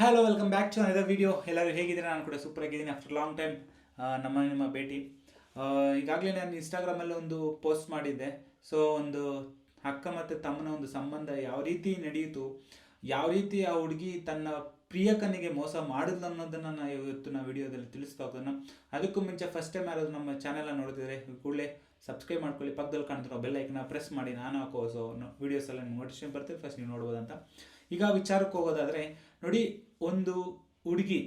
Hello welcome back to another video ಎಲ್ಲರೂ ಹೇಗಿದ್ದೀರಾ? ನಾನು ಕೂಡ ಸೂಪರ್ ಆಗಿದ್ದೀನಿ. ಆಫ್ಟರ್ ಲಾಂಗ್ ಟೈಮ್ ನಮ್ಮ ನಿಮ್ಮ ಭೇಟಿ. ಈಗಾಗಲೇ ನಾನು ಇನ್ಸ್ಟಾಗ್ರಾಮಲ್ಲಿ ಒಂದು ಪೋಸ್ಟ್ ಮಾಡಿದ್ದೆ. ಸೊ ಒಂದು ಅಕ್ಕ ಮತ್ತು ತಮ್ಮನ ಒಂದು ಸಂಬಂಧ ಯಾವ ರೀತಿ ನಡೆಯಿತು, ಯಾವ ರೀತಿ ಆ ಹುಡುಗಿ ತನ್ನ ಪ್ರಿಯಕನಿಗೆ ಮೋಸ ಮಾಡಿದ್ಲು ಅನ್ನೋದನ್ನು ನಾನು ಇವತ್ತು ನಾ ವಿಡಿಯೋದಲ್ಲಿ ತಿಳಿಸ್ತಾ ಹೋಗೋಣ ಅದಕ್ಕೂ ಮುಂಚೆ ಫಸ್ಟ್ ಟೈಮ್ ಯಾರಾದರೂ ನಮ್ಮ ಚಾನೆಲ್ನ ನೋಡ್ತಿದ್ರೆ, ಕೂಡಲೇ ಸಬ್ಸ್ಕ್ರೈಬ್ ಮಾಡ್ಕೊಳ್ಳಿ. ಪಕ್ಕದಲ್ಲಿ ಕಾಣ್ತಿರೋ ಬೆಲ್ ಐಕನ್ನ ಪ್ರೆಸ್ ಮಾಡಿ. ನಾನು ಹಾಕೋ ಸೊ ವೀಡಿಯೋಸ್ ಎಲ್ಲ ನೋಟಿಫಿಕೇಶನ್ ಬರ್ತದೆ. ಫಸ್ಟ್ ನೀವು ನೋಡ್ಬೋದಂತ. ಈಗ ವಿಚಾರಕ್ಕೆ ಹೋಗೋದಾದರೆ, ನೋಡಿ, ಒಂದು ಹುಡುಗಿ,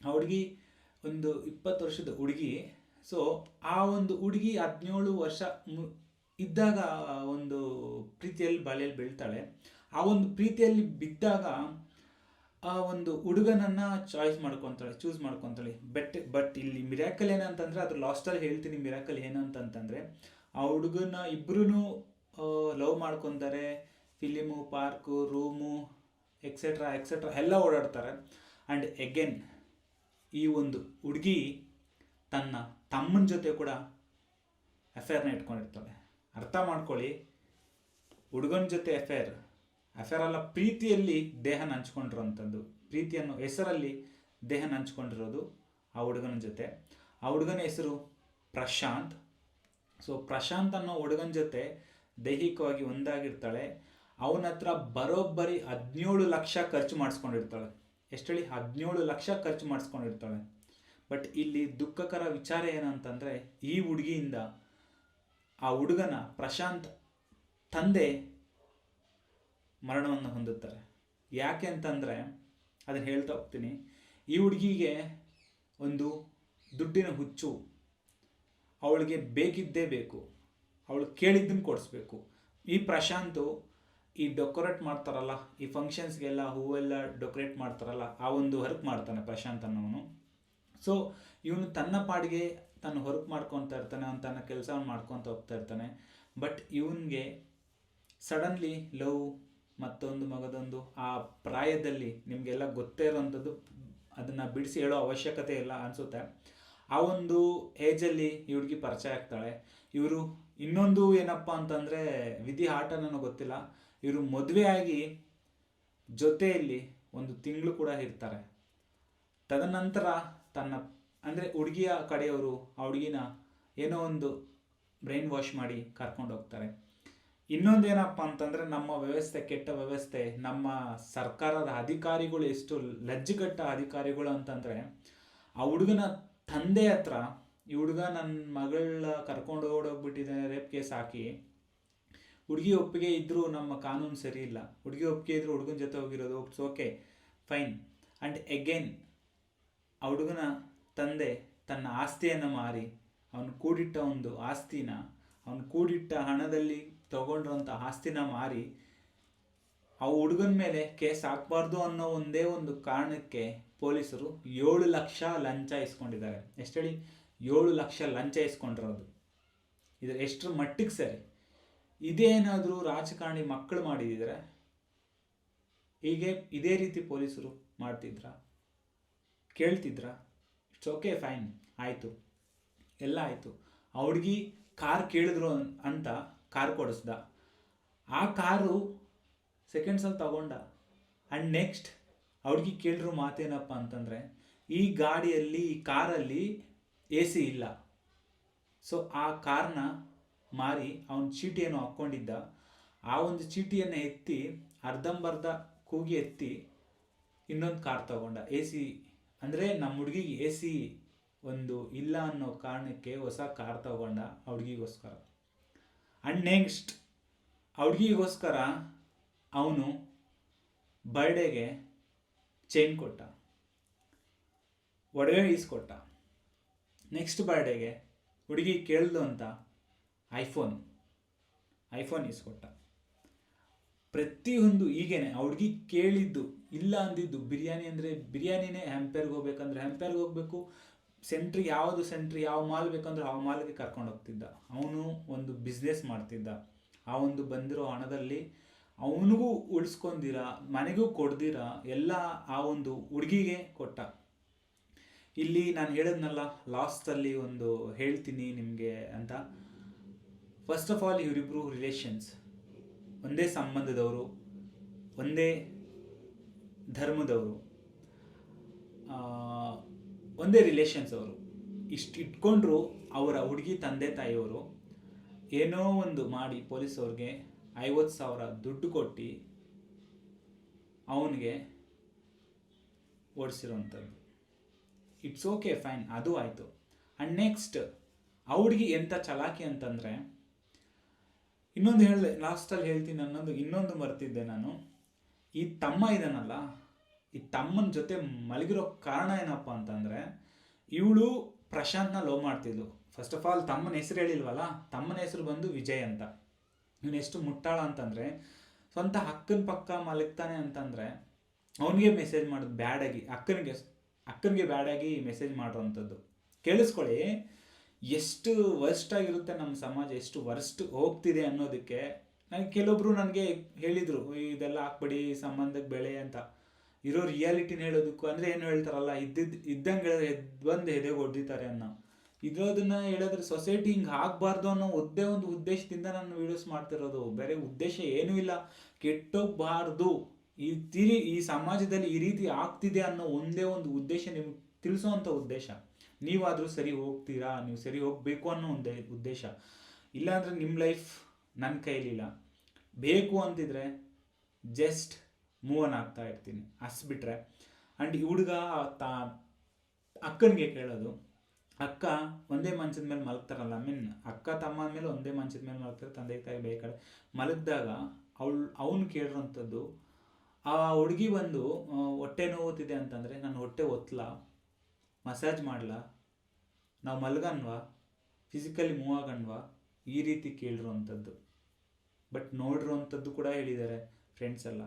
ಆ ಹುಡುಗಿ ಒಂದು ಇಪ್ಪತ್ತು ವರ್ಷದ ಹುಡುಗಿ ಸೊ ಆ ಒಂದು ಹುಡುಗಿ ಹದಿನೇಳು ವರ್ಷ ಇದ್ದಾಗ ಒಂದು ಪ್ರೀತಿಯಲ್ಲಿ ಬಾಳೆಯಲ್ಲಿ ಬೀಳ್ತಾಳೆ. ಆ ಒಂದು ಪ್ರೀತಿಯಲ್ಲಿ ಬಿದ್ದಾಗ ಆ ಒಂದು ಹುಡುಗನನ್ನ ಚಾಯ್ಸ್ ಮಾಡ್ಕೊತಾಳೆ ಚೂಸ್ ಮಾಡ್ಕೊತಾಳೆ. ಬಟ್ ಬಟ್ ಇಲ್ಲಿ ಮಿರಾಕಲ್ ಏನಂತಂದ್ರೆ, ಅದ್ರ ಲಾಸ್ಟಲ್ಲಿ ಹೇಳ್ತೀನಿ ಮಿರಾಕಲ್ ಏನಂತಂತಂದರೆ, ಆ ಹುಡುಗನ ಇಬ್ಬರೂ ಲವ್ ಮಾಡ್ಕೊತಾರೆ. Film, park, room etcetera etcetera ಎಲ್ಲ ಓಡಾಡ್ತಾರೆ. ಆ್ಯಂಡ್ ಎಗೇನ್ ಈ ಒಂದು ಹುಡುಗಿ ತನ್ನ ತಮ್ಮನ ಜೊತೆ ಕೂಡ ಅಫೇರ್ನ ಇಟ್ಕೊಂಡಿರ್ತಾಳೆ. ಅರ್ಥ ಮಾಡ್ಕೊಳ್ಳಿ, ಹುಡುಗನ ಜೊತೆ ಅಫೇರ್ ಅಫೇರ್ ಅಲ್ಲ ಪ್ರೀತಿಯಲ್ಲಿ ದೇಹನ ಹಂಚ್ಕೊಂಡಿರೋಂಥದ್ದು ಪ್ರೀತಿಯನ್ನು ಹೆಸರಲ್ಲಿ ದೇಹನ ಹಂಚ್ಕೊಂಡಿರೋದು ಆ ಹುಡುಗನ ಜೊತೆ. ಆ ಹುಡುಗನ ಹೆಸರು ಪ್ರಶಾಂತ್. ಸೊ ಪ್ರಶಾಂತ್ ಅನ್ನೋ ಹುಡುಗನ ಜೊತೆ ದೈಹಿಕವಾಗಿ ಒಂದಾಗಿರ್ತಾಳೆ. ಅವನ ಹತ್ರ ಬರೋಬ್ಬರಿ ಹದಿನೇಳು ಲಕ್ಷ ಖರ್ಚು ಮಾಡಿಸ್ಕೊಂಡಿರ್ತಾಳೆ. ಎಷ್ಟು ಹೇಳಿ ಹದಿನೇಳು ಲಕ್ಷ ಖರ್ಚು ಮಾಡಿಸ್ಕೊಂಡಿರ್ತಾಳೆ. ಬಟ್ ಇಲ್ಲಿ ದುಃಖಕರ ವಿಚಾರ ಏನಂತಂದರೆ, ಈ ಹುಡುಗಿಯಿಂದ ಆ ಹುಡುಗನ ಪ್ರಶಾಂತ್ ತಂದೆ ಮರಣವನ್ನು ಹೊಂದುತ್ತಾರೆ. ಯಾಕೆ ಅಂತಂದರೆ, ಅದನ್ನು ಹೇಳ್ತಾ ಹೋಗ್ತೀನಿ. ಈ ಹುಡುಗಿಗೆ ಒಂದು ದುಡ್ಡಿನ ಹುಚ್ಚು. ಅವಳಿಗೆ ಬೇಕಿದ್ದೇ ಬೇಕು. ಅವಳು ಕೇಳಿದ್ದನ್ನು ಕೊಡಿಸ್ಬೇಕು. ಈ ಪ್ರಶಾಂತು ಈ ಡೆಕೋರೇಟ್ ಮಾಡ್ತಾರಲ್ಲ, ಈ ಫಂಕ್ಷನ್ಸ್ಗೆಲ್ಲ ಹೂವೆಲ್ಲ ಡೆಕೋರೇಟ್ ಮಾಡ್ತಾರಲ್ಲ, ಆ ಒಂದು ವರ್ಕ್ ಮಾಡ್ತಾನೆ ಪ್ರಶಾಂತ್ ಅನ್ನೋನು ಸೊ ಇವನು ತನ್ನ ಪಾಡಿಗೆ ತನ್ನ ವರ್ಕ್ ಮಾಡ್ಕೊತಾ ಇರ್ತಾನೆ, ಅವ್ನು ತನ್ನ ಕೆಲಸ ಮಾಡ್ಕೊತ ಹೋಗ್ತಾ ಇರ್ತಾನೆ. ಬಟ್ ಇವನಿಗೆ ಸಡನ್ಲಿ ಲವ್ ಮತ್ತೊಂದು ಮಗದೊಂದು ಆ ಪ್ರಾಯದಲ್ಲಿ ನಿಮಗೆಲ್ಲ ಗೊತ್ತೇ ಇರೋವಂಥದ್ದು, ಅದನ್ನು ಬಿಡಿಸಿ ಹೇಳೋ ಅವಶ್ಯಕತೆ ಇಲ್ಲ ಅನಿಸುತ್ತೆ. ಆ ಒಂದು ಏಜಲ್ಲಿ ಈ ಹುಡುಗಿ ಪರಿಚಯ ಆಗ್ತಾಳೆ. ಇವರು ಇನ್ನೊಂದು ಏನಪ್ಪ ಅಂತಂದರೆ ವಿಧಿ ಆಟ ಗೊತ್ತಿಲ್ಲ. ಇವರು ಮದುವೆ ಆಗಿ ಜೊತೆಯಲ್ಲಿ ಒಂದು ತಿಂಗಳು ಕೂಡ ಇರ್ತಾರೆ. ತದನಂತರ ತನ್ನ, ಅಂದರೆ ಹುಡುಗಿಯ ಕಡೆಯವರು ಆ ಹುಡುಗಿನ ಏನೋ ಒಂದು ಬ್ರೈನ್ ವಾಶ್ ಮಾಡಿ ಕರ್ಕೊಂಡು ಹೋಗ್ತಾರೆ. ಇನ್ನೊಂದೇನಪ್ಪ ಅಂತಂದರೆ ನಮ್ಮ ವ್ಯವಸ್ಥೆ, ಕೆಟ್ಟ ವ್ಯವಸ್ಥೆ, ನಮ್ಮ ಸರ್ಕಾರದ ಅಧಿಕಾರಿಗಳು ಎಷ್ಟು ಲಜ್ಜುಗಟ್ಟ ಅಧಿಕಾರಿಗಳು ಅಂತಂದರೆ ಆ ಹುಡುಗನ ತಂದೆ ಹತ್ರ ಈ ಹುಡುಗ ನನ್ನ ಮಗಳ ಕರ್ಕೊಂಡು ಓಡೋಗ್ಬಿಟ್ಟಿದ್ದಾನೆ ರೇಪ್ ಕೇಸ್ ಹಾಕಿ ಹುಡುಗಿ ಒಪ್ಪಿಗೆ ಇದ್ದರೂ ನಮ್ಮ ಕಾನೂನು ಸರಿ ಇಲ್ಲ. ಹುಡುಗಿ ಒಪ್ಪಿಗೆ ಇದ್ದರೂ ಹುಡುಗನ ಜೊತೆ ಹೋಗಿರೋದು it's okay fine and again ಆ ಹುಡುಗನ ತಂದೆ ತನ್ನ ಆಸ್ತಿಯನ್ನು ಮಾರಿ, ಅವನು ಕೂಡಿಟ್ಟ ಒಂದು ಆಸ್ತಿನ, ಅವನು ಕೂಡಿಟ್ಟ ಹಣದಲ್ಲಿ ತಗೊಂಡಿರೋಂಥ ಆಸ್ತಿನ ಮಾರಿ, ಆ ಹುಡುಗನ ಮೇಲೆ ಕೇಸ್ ಹಾಕ್ಬಾರ್ದು ಅನ್ನೋ ಒಂದೇ ಒಂದು ಕಾರಣಕ್ಕೆ ಪೊಲೀಸರು ಏಳು ಲಕ್ಷ ಲಂಚ ಇಸ್ಕೊಂಡಿದ್ದಾರೆ. ಎಷ್ಟು ಹೇಳಿ? ಏಳು ಲಕ್ಷ ಲಂಚ ಇಸ್ಕೊಂಡಿರೋದು. ಇದು ಎಷ್ಟರ ಮಟ್ಟಿಗೆ ಸರಿ? ಇದೇನಾದರೂ ರಾಜಕಾರಣಿ ಮಕ್ಕಳು ಮಾಡಿದಿದ್ರೆ ಹೀಗೆ ಇದೇ ರೀತಿ ಪೊಲೀಸರು ಮಾಡ್ತಿದ್ರ? ಕೇಳ್ತಿದ್ರ? ಇಟ್ಸ್ ಓಕೆ, ಫೈನ್, ಆಯಿತು. ಎಲ್ಲ ಆಯಿತು. ಆ ಕಾರ್ ಕೇಳಿದ್ರು ಅಂತ ಕಾರ್ ಕೊಡಿಸ್ದ. ಆ ಕಾರು ಸೆಕೆಂಡ್ಸಲ್ಲಿ ತಗೊಂಡ. ಆ್ಯಂಡ್ ನೆಕ್ಸ್ಟ್ ಅವ್ರಿಗೆ ಕೇಳಿರೋ ಮಾತೇನಪ್ಪ ಅಂತಂದರೆ, ಈ ಗಾಡಿಯಲ್ಲಿ, ಈ ಕಾರಲ್ಲಿ ಎ ಸಿ ಇಲ್ಲ. ಸೊ ಆ ಕಾರ್ನ ಮಾರಿ ಅವನ ಚೀಟಿಯನ್ನು ಹಾಕ್ಕೊಂಡಿದ್ದ. ಆ ಒಂದು ಚೀಟಿಯನ್ನು ಎತ್ತಿ, ಅರ್ಧಂಬರ್ಧ ಕೂಗಿ ಎತ್ತಿ ಇನ್ನೊಂದು ಕಾರ್ ತಗೊಂಡ. ಎ ಸಿ ಅಂದರೆ ನಮ್ಮ ಹುಡುಗಿಗೆ ಎ ಸಿ ಒಂದು ಇಲ್ಲ ಅನ್ನೋ ಕಾರಣಕ್ಕೆ ಹೊಸ ಕಾರ್ ತಗೊಂಡ ಹುಡುಗಿಗೋಸ್ಕರ. ಆ್ಯಂಡ್ ನೆಕ್ಸ್ಟ್ ಹುಡುಗಿಗೋಸ್ಕರ ಅವನು ಬರ್ಡೇಗೆ ಚೈನ್ ಕೊಟ್ಟ. ಒಡವೆ ಈಸ್ಕೊಟ್ಟ. ನೆಕ್ಸ್ಟ್ ಬರ್ಡೇಗೆ ಹುಡುಗಿ ಕೇಳ್ದು ಅಂತ ಐಫೋನ್. ಐಫೋನ್ ಇಸ್ಕೊಟ್ಟ ಪ್ರತಿಯೊಂದು ಈಗೇನೆ ಆ ಹುಡುಗಿ ಕೇಳಿದ್ದು, ಇಲ್ಲ ಅಂದಿದ್ದು ಬಿರಿಯಾನಿ ಅಂದರೆ ಬಿರಿಯಾನಿನೇ ಹ್ಯಾಂಪೇರ್ಗೆ ಹೋಗ್ಬೇಕಂದ್ರೆ ಹ್ಯಾಂಪೇರ್ಗೆ ಹೋಗಬೇಕು. ಸೆಂಟ್ರಿಗೆ ಯಾವುದು ಸೆಂಟ್ರಿ, ಯಾವ ಮಾಲ್ ಬೇಕಂದ್ರೆ ಆ ಮಾಲ್ಗೆ ಕರ್ಕೊಂಡು ಹೋಗ್ತಿದ್ದ. ಅವನು ಒಂದು ಬಿಸ್ನೆಸ್ ಮಾಡ್ತಿದ್ದ. ಆ ಒಂದು ಬಂದಿರೋ ಹಣದಲ್ಲಿ ಅವನಿಗೂ ಉಳಿಸ್ಕೊಂಡಿರ, ಮನೆಗೂ ಕೊಡ್ದಿರ, ಎಲ್ಲ ಆ ಒಂದು ಹುಡುಗಿಗೆ ಕೊಟ್ಟ. ಇಲ್ಲಿ ನಾನು ಹೇಳಿದ್ನಲ್ಲ ಲಾಸ್ಟಲ್ಲಿ ಒಂದು ಹೇಳ್ತೀನಿ ನಿಮಗೆ ಅಂತ. ಫಸ್ಟ್ ಆಫ್ ಆಲ್ ಇವರಿಬ್ಬರು ರಿಲೇಷನ್ಸ್ ಒಂದೇ ಸಂಬಂಧದವರು, ಒಂದೇ ಧರ್ಮದವರು ಒಂದೇ ರಿಲೇಷನ್ಸ್ ಅವರು. ಇಷ್ಟು ಇಟ್ಕೊಂಡ್ರು ಅವರ ಹುಡುಗಿ, ತಂದೆ, ತಾಯಿಯವರು ಏನೋ ಒಂದು ಮಾಡಿ ಪೊಲೀಸ್ ಅವ್ರಿಗೆ ಐವತ್ತು ಸಾವಿರ ದುಡ್ಡು ಕೊಟ್ಟು ಅವನಿಗೆ ಓಡಿಸಿರೋವಂಥದ್ದು ಇಟ್ಸ್ ಓಕೆ ಫೈನ್ ಅದು ಆಯಿತು. ಆ್ಯಂಡ್ ನೆಕ್ಸ್ಟ್ ಆ ಹುಡುಗಿ ಎಂಥ ಚಲಾಕಿ ಅಂತಂದರೆ ಇನ್ನೊಂದು ಹೇಳಿದೆ ಲಾಸ್ಟಲ್ಲಿ ಹೇಳ್ತೀನಿ ಅನ್ನೋದು ಇನ್ನೊಂದು ಮರ್ತಿದ್ದೆ ನಾನು. ಈ ತಮ್ಮ ಇದಾನಲ್ಲ ಈ ತಮ್ಮನ ಜೊತೆ ಮಲಗಿರೋ ಕಾರಣ ಏನಪ್ಪ ಅಂತಂದರೆ, ಇವಳು ಪ್ರಶಾಂತ್ನ ಲವ್ ಮಾಡ್ತಿದ್ಲು. ಫಸ್ಟ್ ಆಫ್ ಆಲ್ ತಮ್ಮನ ಹೆಸರು ಹೇಳಿಲ್ವಲ್ಲ, ತಮ್ಮನ ಹೆಸರು ಬಂದು ವಿಜಯ್ ಅಂತ. ಇವನು ಎಷ್ಟು ಮುಟ್ಟಾಳ ಅಂತಂದರೆ, ಸ್ವಂತ ಅಕ್ಕನ ಪಕ್ಕ ಮಲಗ್ತಾನೆ ಅಂತಂದರೆ, ಅವನಿಗೆ ಮೆಸೇಜ್ ಮಾಡೋದು ಬ್ಯಾಡಾಗಿ, ಅಕ್ಕನಿಗೆ ಅಕ್ಕನಿಗೆ ಬ್ಯಾಡಾಗಿ ಮೆಸೇಜ್ ಮಾಡೋವಂಥದ್ದು ಕೇಳಿಸ್ಕೊಳ್ಳಿ ಎಷ್ಟು ವರ್ಸ್ಟ್ ಆಗಿರುತ್ತೆ ನಮ್ಮ ಸಮಾಜ, ಎಷ್ಟು ವರ್ಸ್ಟ್ ಹೋಗ್ತಿದೆ ಅನ್ನೋದಕ್ಕೆ ನನಗೆ ಕೆಲವೊಬ್ರು ನನಗೆ ಹೇಳಿದರು ಇದೆಲ್ಲ ಹಾಕ್ಬೇಡಿ ಸಂಬಂಧಕ್ಕೆ ಬೆಳೆ ಅಂತ. ಇರೋ ರಿಯಾಲಿಟಿನ ಹೇಳೋದಕ್ಕೂ ಅಂದರೆ ಏನು ಹೇಳ್ತಾರಲ್ಲ ಇದ್ದಿದ್ದು ಇದ್ದಂಗೆ ಹೇಳಿದ್ರೆ ಬಂದು ಎದೆಗೆ ಹೊಡ್ದಿತಾರೆ ಅನ್ನೋ. ಇರೋದನ್ನ ಹೇಳಿದ್ರೆ ಸೊಸೈಟಿ ಹಿಂಗೆ ಆಗಬಾರ್ದು ಅನ್ನೋ ಒಂದೇ ಒಂದು ಉದ್ದೇಶದಿಂದ ನಾನು ವೀಡಿಯೋಸ್ ಮಾಡ್ತಿರೋದು. ಬೇರೆ ಉದ್ದೇಶ ಏನೂ ಇಲ್ಲ. ಕೆಟ್ಟೋಗ್ಬಾರ್ದು. ಈ ತಿರಿ, ಈ ಸಮಾಜದಲ್ಲಿ ಈ ರೀತಿ ಆಗ್ತಿದೆ ಅನ್ನೋ ಒಂದೇ ಒಂದು ಉದ್ದೇಶ ನಿಮ್ಗೆ ತಿಳಿಸೋವಂಥ ಉದ್ದೇಶ. ನೀವಾದರೂ ಸರಿ ಹೋಗ್ತೀರಾ? ನೀವು ಸರಿ ಹೋಗಬೇಕು ಅನ್ನೋ ಒಂದು ಉದ್ದೇಶ. ಇಲ್ಲಾಂದರೆ ನಿಮ್ಮ ಲೈಫ್ ನನ್ನ ಕೈಲಿಲ್ಲ. ಬೇಕು ಅಂತಿದ್ರೆ ಜಸ್ಟ್ ಮೂವ್ ಆನ್ ಆಗ್ತಾ ಇರ್ತೀನಿ. ಅಷ್ಟು ಬಿಟ್ಟರೆ ಆ್ಯಂಡ್ ಈ ಹುಡುಗ ತಾ, ಅಕ್ಕನಿಗೆ ಕೇಳೋದು. ಅಕ್ಕ ಒಂದೇ ಮಂಚದ ಮೇಲೆ ಮಲಗ್ತಾರಲ್ಲ ಮೀನ್ ಅಕ್ಕ ತಮ್ಮ ಮೇಲೆ ಒಂದೇ ಮಂಚದ ಮೇಲೆ ಮಲಗ್ತಾರೆ, ತಂದೆ ತಾಯಿ ಬೇಕಾದ್ರೆ ಮಲಗಿದಾಗ ಅವಳು, ಅವನು ಕೇಳಿರೋಂಥದ್ದು, ಆ ಹುಡುಗಿ ಬಂದು ಹೊಟ್ಟೆ ನೋವುತ್ತಿದೆ ಅಂತಂದರೆ, ನಾನು ಹೊಟ್ಟೆ ಒತ್ತಲ ಮಸಾಜ್ ಮಾಡಲ? ನಾವು ಮಲಗಣ್ವಾ ಫಿಸಿಕಲಿ ಮೂವ್ ಆಗಣ್ವಾ ಈ ರೀತಿ ಕೇಳಿರುವಂಥದ್ದು. ಬಟ್ ನೋಡಿರುವಂಥದ್ದು ಕೂಡ ಹೇಳಿದ್ದಾರೆ ಫ್ರೆಂಡ್ಸ್ ಎಲ್ಲ.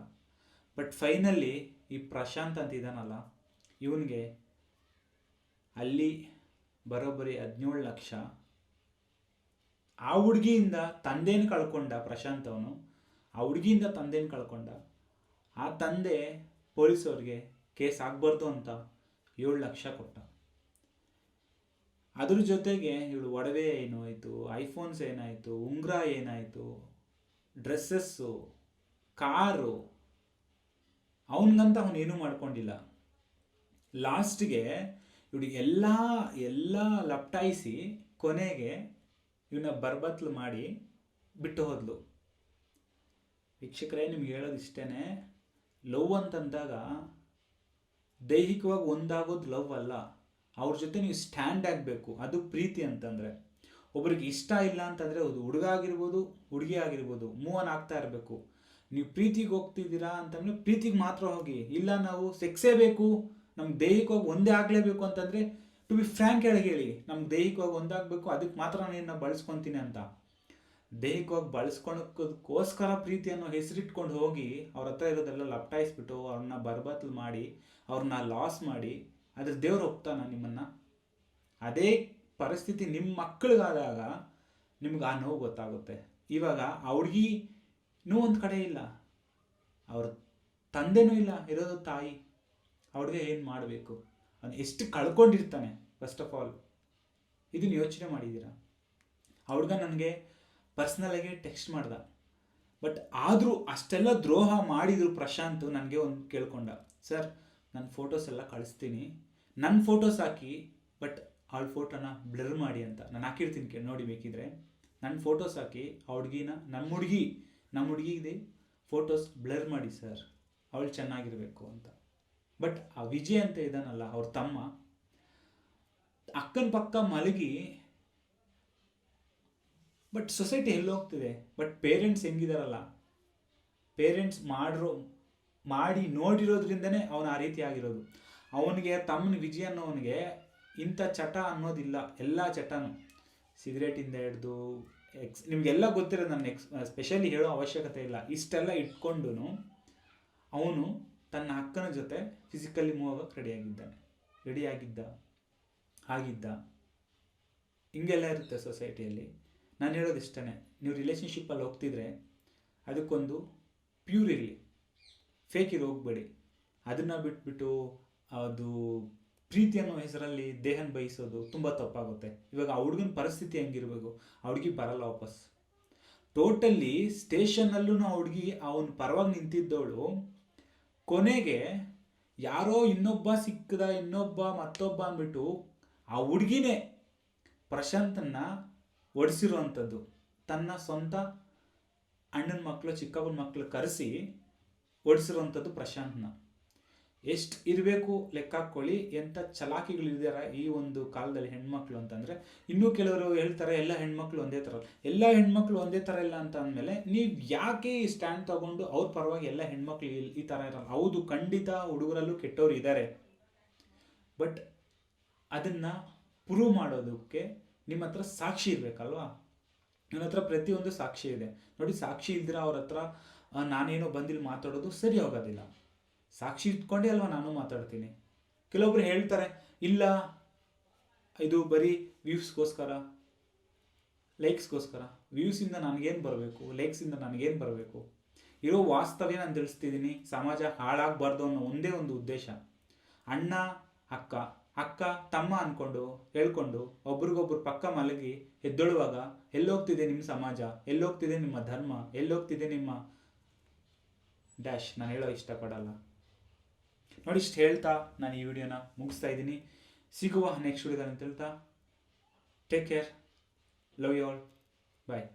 ಬಟ್ ಫೈನಲಿ ಈ ಪ್ರಶಾಂತ್ ಅಂತ ಇದ್ದಾನಲ್ಲ ಇವನಿಗೆ ಅಲ್ಲಿ ಬರೋಬ್ಬರಿ ಹದಿನೇಳು ಲಕ್ಷ. ಆ ಹುಡುಗಿಯಿಂದ ತಂದೆನ ಕಳ್ಕೊಂಡ ಪ್ರಶಾಂತ್ ಅವನು. ಆ ಹುಡುಗಿಯಿಂದ ತಂದೆನ ಕಳ್ಕೊಂಡ. ಆ ತಂದೆ ಪೊಲೀಸವ್ರಿಗೆ ಕೇಸ್ ಆಗಬಾರ್ದು ಅಂತ ಏಳು ಲಕ್ಷ ಕೊಟ್ಟ. ಅದ್ರ ಜೊತೆಗೆ ಇವಳು ಒಡವೆ ಏನಾಯಿತು, ಐಫೋನ್ಸ್ ಏನಾಯಿತು, ಉಂಗ್ರ ಏನಾಯಿತು ಡ್ರೆಸ್ಸಸ್ಸು ಕಾರು ಅವನಿಗಂತ ಅವನು ಏನೂ ಮಾಡ್ಕೊಂಡಿಲ್ಲ. ಲಾಸ್ಟ್ಗೆ ಇವಳಿಗೆ ಎಲ್ಲ ಎಲ್ಲ ಲಪ್ಟಾಯಿಸಿ ಕೊನೆಗೆ ಇವನ್ನ ಬರ್ಬತ್ಲು ಮಾಡಿ ಬಿಟ್ಟು ಹೋದ್ಲು. ವೀಕ್ಷಕರೇ, ನಿಮ್ಗೆ ಹೇಳೋದು ಇಷ್ಟೇ ಲವ್ ಅಂತಂದಾಗ ದೈಹಿಕವಾಗಿ ಒಂದಾಗೋದು ಲವ್ ಅಲ್ಲ. ಅವ್ರ ಜೊತೆ ನೀವು ಸ್ಟ್ಯಾಂಡ್ ಆಗಬೇಕು. ಅದು ಪ್ರೀತಿ ಅಂತಂದರೆ. ಒಬ್ರಿಗೆ ಇಷ್ಟ ಇಲ್ಲ ಅಂತಂದರೆ ಅದು ಹುಡುಗ ಆಗಿರ್ಬೋದು, ಹುಡುಗಿ ಆಗಿರ್ಬೋದು ಮೂವ್ ಆನ್ ಆಗ್ತಾ ಇರಬೇಕು. ನೀವು ಪ್ರೀತಿಗೆ ಹೋಗ್ತಿದ್ದೀರಾ ಅಂತಂದರೆ ಪ್ರೀತಿಗೆ ಮಾತ್ರ ಹೋಗಿ. ಇಲ್ಲ ನಾವು ಸೆಕ್ಸೇ ಬೇಕು, ನಮ್ಗೆ ದೈಹಿಕವಾಗಿ ಒಂದೇ ಆಗಲೇಬೇಕು ಅಂತಂದರೆ ಟು ಬಿ ಫ್ರ್ಯಾಂಕ್ ಹೇಳಿ ಹೇಳಿ, ನಮ್ಗೆ ದೈಹಿಕವಾಗಿ ಒಂದಾಗಬೇಕು ಅದಕ್ಕೆ ಮಾತ್ರ ನಾನು ಬಳಸ್ಕೊತೀನಿ ಅಂತ. ದೈಹಿಕವಾಗಿ ಬಳಸ್ಕೊಳಕ್ಕೋಸ್ಕರ ಪ್ರೀತಿಯನ್ನು ಹೆಸರಿಟ್ಕೊಂಡು ಹೋಗಿ ಅವ್ರ ಹತ್ರ ಇರೋದೆಲ್ಲ ಲಪ್ಟಾಯಿಸ್ಬಿಟ್ಟು ಅವ್ರನ್ನ ಬರ್ಬತ್ಲು ಮಾಡಿ ಅವ್ರನ್ನ ಲಾಸ್ ಮಾಡಿ ಅದ್ರ ದೇವ್ರು ಒಪ್ತಾನ ನಿಮ್ಮನ್ನು. ಅದೇ ಪರಿಸ್ಥಿತಿ ನಿಮ್ಮ ಮಕ್ಕಳಿಗಾದಾಗ ನಿಮ್ಗೆ ಆ ನೋವು ಗೊತ್ತಾಗುತ್ತೆ. ಇವಾಗ ಆ ಹುಡುಗಿನೂ ಒಂದು ಕಡೆ ಇಲ್ಲ. ಅವ್ರ ತಂದೆನೂ ಇಲ್ಲ, ಇರೋದು ತಾಯಿ. ಅವ್ರಿಗೆ ಏನು ಮಾಡಬೇಕು? ಅವನು ಎಷ್ಟು ಕಳ್ಕೊಂಡಿರ್ತಾನೆ ಫಸ್ಟ್ ಆಫ್ ಆಲ್ ಇದನ್ನು ಯೋಚನೆ ಮಾಡಿದ್ದೀರಾ ಅವ್ರಿಗ ನನಗೆ ಪರ್ಸ್ನಲಾಗಿ ಟೆಕ್ಸ್ಟ್ ಮಾಡ್ದ. ಬಟ್ ಆದರೂ ಅಷ್ಟೆಲ್ಲ ದ್ರೋಹ ಮಾಡಿದ್ರು ಪ್ರಶಾಂತ್ ನನಗೆ ಒಂದು ಕೇಳ್ಕೊಂಡ ಸರ್ ನನ್ನ ಫೋಟೋಸ್ ಎಲ್ಲ ಕಳಿಸ್ತೀನಿ. ನನ್ನ ಫೋಟೋಸ್ ಹಾಕಿ ಬಟ್ ಅವಳ ಫೋಟೋನ ಬ್ಲರ್ ಮಾಡಿ ಅಂತ. ನಾನು ಹಾಕಿರ್ತೀನಿ ಕೇಳಿ, ನೋಡಿ ಬೇಕಿದ್ರೆ. ನನ್ನ ಫೋಟೋಸ್ ಹಾಕಿ, ಆ ಹುಡುಗಿನ ನಮ್ಮ ಹುಡುಗಿ ನಮ್ಮ ಹುಡುಗಿಗೆ ಫೋಟೋಸ್ ಬ್ಲರ್ ಮಾಡಿ ಸರ್ ಅವಳು ಚೆನ್ನಾಗಿರಬೇಕು ಅಂತ. ಬಟ್ ಆ ವಿಜಯ್ ಅಂತ ಇದ್ದಾನಲ್ಲ, ಅವ್ರ ತಮ್ಮ, ಅಕ್ಕನ ಪಕ್ಕ ಮಲಗಿ ಬಟ್ ಸೊಸೈಟಿ ಎಲ್ಲಿ ಹೋಗ್ತಿದೆ? But parents ಹೆಂಗಿದಾರಲ್ಲ? ಪೇರೆಂಟ್ಸ್ ಮಾಡಿರೋ, ಮಾಡಿ ನೋಡಿರೋದ್ರಿಂದನೇ ಅವನು ಆ ರೀತಿ ಆಗಿರೋದು. ಅವನಿಗೆ, ತಮ್ಮನ ವಿಜಯ ಅನ್ನೋವನಿಗೆ ಇಂಥ ಚಟ ಅನ್ನೋದಿಲ್ಲ. ಎಲ್ಲ ಚಟನೂ. ಸಿಗರೇಟಿಂದ ಹಿಡ್ದು ಎಕ್ಸ್ ನಿಮಗೆಲ್ಲ ಗೊತ್ತಿರೋದು ನನ್ನ ಎಕ್ಸ್ ಸ್ಪೆಷಲಿ ಹೇಳೋ ಅವಶ್ಯಕತೆ ಇಲ್ಲ. ಇಷ್ಟೆಲ್ಲ ಇಟ್ಕೊಂಡು ಅವನು ತನ್ನ ಅಕ್ಕನ ಜೊತೆ ಫಿಸಿಕಲಿ ಮೂವ್ ಆಗೋಕ್ಕೆ ರೆಡಿಯಾಗಿದ್ದಾನೆ ರೆಡಿಯಾಗಿದ್ದ ಆಗಿದ್ದ ಹಿಂಗೆಲ್ಲ ಇರುತ್ತೆ ಸೊಸೈಟಿಯಲ್ಲಿ ನಾನು ಹೇಳೋದು ಇಷ್ಟೇ ನೀವು ರಿಲೇಷನ್ಶಿಪ್ಪಲ್ಲಿ ಹೋಗ್ತಿದ್ರೆ ಅದಕ್ಕೊಂದು ಪ್ಯೂರ್ ಇರಲಿ. ಫೇಕ್ ಇರೋ ಹೋಗ್ಬೇಡಿ. ಅದನ್ನು ಬಿಟ್ಬಿಟ್ಟು ಅದು ಪ್ರೀತಿ ಅನ್ನೋ ಹೆಸರಲ್ಲಿ ದೇಹನ ಬಯಸೋದು ತುಂಬ ತಪ್ಪಾಗುತ್ತೆ. ಇವಾಗ ಆ ಹುಡುಗನ ಪರಿಸ್ಥಿತಿ ಹೆಂಗಿರಬೇಕು? ಆ ಹುಡುಗಿ ಬರಲ್ಲ ವಾಪಸ್. ಟೋಟಲಿ ಸ್ಟೇಷನ್ನಲ್ಲೂ ಆ ಹುಡುಗಿ ಅವನ ಪರವಾಗಿ ನಿಂತಿದ್ದವಳು ಕೊನೆಗೆ ಯಾರೋ ಇನ್ನೊಬ್ಬ ಸಿಕ್ಕದ ಇನ್ನೊಬ್ಬ ಮತ್ತೊಬ್ಬ ಅಂದ್ಬಿಟ್ಟು ಆ ಹುಡುಗಿನೇ ಪ್ರಶಾಂತನ್ನ ಒಡಿಸಿರುವಂಥದ್ದು. ತನ್ನ ಸ್ವಂತ ಅಣ್ಣನ ಮಕ್ಕಳು ಚಿಕ್ಕಪ್ಪನ ಮಕ್ಕಳು ಕರೆಸಿ ಓಡಿಸಿರುವಂಥದ್ದು ಪ್ರಶಾಂತ್ನ. ಎಷ್ಟು ಇರಬೇಕು ಲೆಕ್ಕ ಹಾಕ್ಕೊಳ್ಳಿ ಎಂಥ ಚಲಾಕಿಗಳಿದ್ದಾರೆ ಈ ಒಂದು ಕಾಲದಲ್ಲಿ ಹೆಣ್ಮಕ್ಳು ಅಂತಂದರೆ, ಇನ್ನೂ ಕೆಲವರು ಹೇಳ್ತಾರೆ, ಎಲ್ಲ ಹೆಣ್ಮಕ್ಳು ಒಂದೇ ಥರ ಎಲ್ಲ ಹೆಣ್ಮಕ್ಳು ಒಂದೇ ಥರ ಇಲ್ಲ ಅಂತ ಅಂದಮೇಲೆ, ನೀವು ಯಾಕೆ ಈ ಸ್ಟ್ಯಾಂಡ್ ತಗೊಂಡು ಅವ್ರ ಪರವಾಗಿ ಎಲ್ಲ ಹೆಣ್ಮಕ್ಳು ಈ- ಈ ಥರ ಇರಲ್ಲ? ಹೌದು, ಖಂಡಿತ ಹುಡುಗರಲ್ಲೂ ಕೆಟ್ಟವ್ರು ಇದ್ದಾರೆ ಬಟ್ ಅದನ್ನು ಪ್ರೂವ್ ಮಾಡೋದಕ್ಕೆ ನಿಮ್ಮ ಹತ್ರ ಸಾಕ್ಷಿ ಇರಬೇಕಲ್ವಾ? ನನ್ನ ಹತ್ರ ಪ್ರತಿಯೊಂದು ಸಾಕ್ಷಿ ಇದೆ. ನೋಡಿ, ಸಾಕ್ಷಿ ಇಲ್ದಿರ ಅವ್ರ ಹತ್ರ ನಾನೇನೋ ಬಂದಿಲ್ಲಿ ಮಾತಾಡೋದು ಸರಿ ಹೋಗೋದಿಲ್ಲ. ಸಾಕ್ಷಿ ಇಟ್ಕೊಂಡೇ ಅಲ್ವಾ ನಾನು ಮಾತಾಡ್ತೀನಿ? ಕೆಲವೊಬ್ರು ಹೇಳ್ತಾರೆ, ಇಲ್ಲ, ಇದು ಬರೀ ವ್ಯೂಸ್ಗೋಸ್ಕರ, ಲೈಕ್ಸ್ಗೋಸ್ಕರ. ವ್ಯೂಸಿಂದ ನನಗೇನು ಬರಬೇಕು? ಲೈಕ್ಸಿಂದ ನನಗೇನು ಬರಬೇಕು? ಇರೋ ವಾಸ್ತವ್ಯ ನಾನು ತಿಳಿಸ್ತಿದ್ದೀನಿ. ಸಮಾಜ ಹಾಳಾಗಬಾರ್ದು ಅನ್ನೋ ಒಂದೇ ಒಂದು ಉದ್ದೇಶ. ಅಣ್ಣ, ಅಕ್ಕ ಅಕ್ಕ, ತಮ್ಮ ಅಂದ್ಕೊಂಡು ಹೇಳ್ಕೊಂಡು ಒಬ್ರಿಗೊಬ್ರು ಪಕ್ಕ ಮಲಗಿ ಎದ್ದೊಳುವಾಗ, ಎಲ್ಲೋಗ್ತಿದೆ ನಿಮ್ಮ ಸಮಾಜ, ಎಲ್ಲೋಗ್ತಿದೆ ನಿಮ್ಮ ಧರ್ಮ, ಎಲ್ಲೋಗ್ತಿದೆ ನಿಮ್ಮ ಡ್ಯಾಶ್, ನಾನು ಹೇಳೋ ಇಷ್ಟಪಡಲ್ಲ. ನೋಡಿ, ಇಷ್ಟು ಹೇಳ್ತಾ ನಾನು ಈ ವಿಡಿಯೋನ ಮುಗಿಸ್ತಾ ಇದ್ದೀನಿ. ಸಿಗುವ ನೆಕ್ಸ್ಟ್ ವಿಡಿಯೋದಲ್ಲಿ ಅಂತ ಹೇಳ್ತಾ take care love you all bye